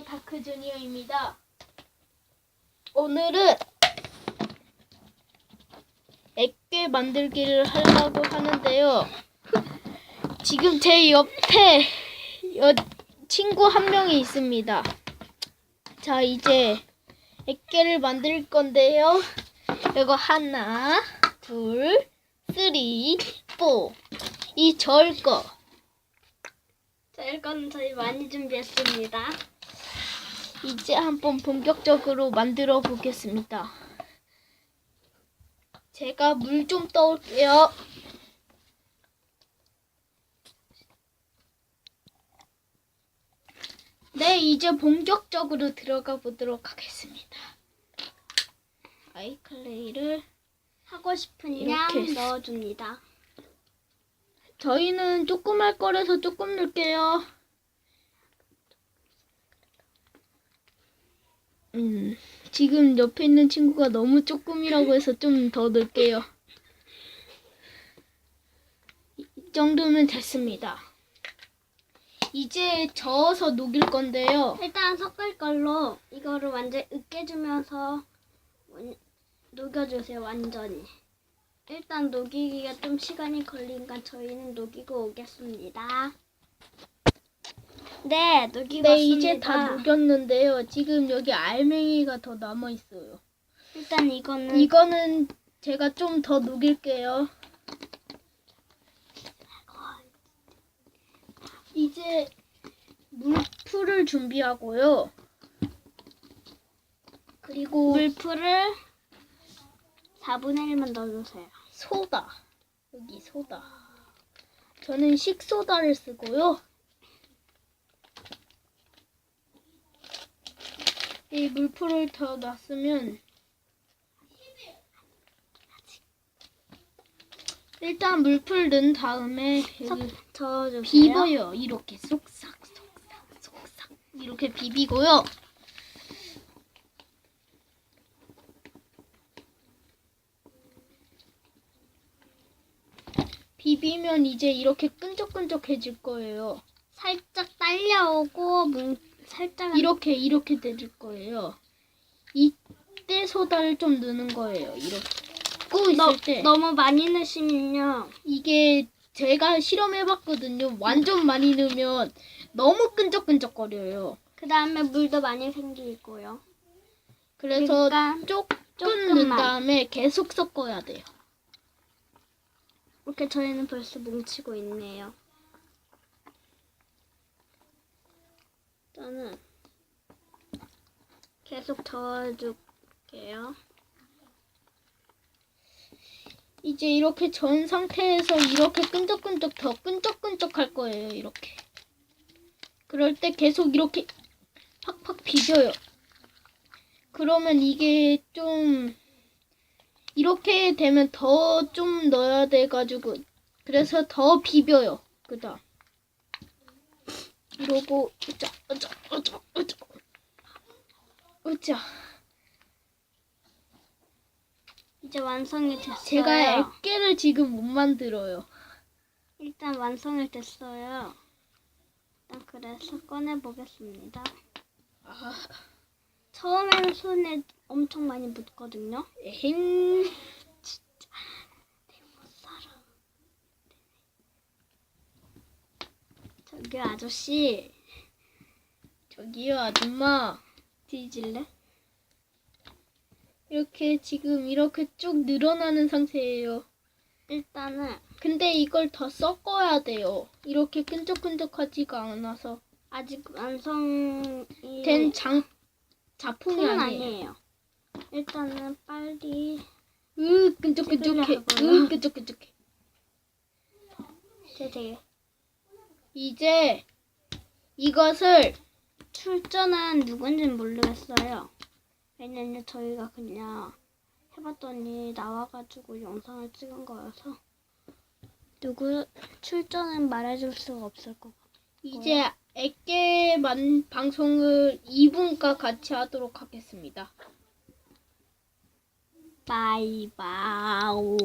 다크 주니어입니다. 오늘은 액괴 만들기를 하려고 하는데요. 지금 제 옆에 여, 친구 한 명이 있습니다. 자 이제 액괴를 만들 건데요. 이거 하나, 둘, 쓰리, 포. 이 절 거. 자, 이건 저희 많이 준비했습니다. 이제 한번 본격적으로 만들어 보겠습니다. 제가 물 좀 떠올게요. 네, 이제 본격적으로 들어가 보도록 하겠습니다. 아이클레이를 하고 싶은 양. 넣어줍니다. 저희는 조금 할 거라서 조금 넣을게요. 음, 지금 옆에 있는 친구가 너무 조금이라고 해서 좀 더 넣을게요. 이 정도면 됐습니다. 이제 저어서 녹일 건데요. 일단 섞을 걸로 이거를 완전 으깨주면서 완- 녹여주세요, 완전히. 일단 녹이기가 좀 시간이 걸리니까 저희는 녹이고 오겠습니다. 네, 녹이고 네. 이제 다 녹였는데요. 지금 여기 알맹이가 더 남아 있어요. 일단 이거는 이거는 제가 좀 더 녹일게요. 이제 물풀을 준비하고요. 그리고 물풀을 4분의 1만 넣어주세요. 소다. 여기 소다. 저는 식소다를 쓰고요. 이 물풀을 더 놨으면 일단 물풀 넣은 다음에 섞, 여기 저어주세요. 비벼요. 이렇게 쏙싹 쏙싹 쏙싹 이렇게 비비고요. 비비면 이제 이렇게 끈적끈적해질 거예요. 살짝 딸려오고 뭉 살짝 이렇게 이렇게 돼줄 거예요. 이때 소다를 좀 넣는 거예요. 이렇게 꽂고 있을 너, 때 너무 많이 넣으시면요. 이게 제가 실험해봤거든요. 완전 많이 넣으면 너무 끈적끈적거려요. 그 다음에 물도 많이 생기고요. 그래서 그러니까 조금 조금만. 넣은 다음에 계속 섞어야 돼요. 이렇게 저희는 벌써 뭉치고 있네요. 저는 계속 저어줄게요. 이제 이렇게 전 상태에서 이렇게 끈적끈적 더 끈적끈적 할 거예요. 이렇게. 그럴 때 계속 이렇게 팍팍 비벼요. 그러면 이게 좀 이렇게 되면 더 좀 넣어야 돼가지고 그래서 더 비벼요. 그다음 이러고 으짜 으짜 으짜 으짜 으짜 이제 완성이 됐어요. 제가 액계를 지금 못 만들어요. 일단 완성이 됐어요. 일단 그래서 꺼내 보겠습니다. 아, 처음에는 손에 엄청 많이 묻거든요. 에헴. 저기 아저씨 저기요 아줌마 뒤질래? 이렇게 지금 이렇게 쭉 늘어나는 상태예요. 일단은 근데 이걸 더 섞어야 돼요. 이렇게 끈적끈적하지가 않아서 아직 완성이 된장 풍은 아니에요. 아니에요. 일단은 빨리 으 끈적끈적해. 으 끈적끈적해. 되게 이제 이것을 출전은 누군지는 모르겠어요. 왜냐면 저희가 그냥 해봤더니 나와가지고 영상을 찍은 거여서 누구 출전은 말해줄 수가 없을 것 같아요. 이제 액계만 방송을 이분과 같이 하도록 하겠습니다. 바이바오.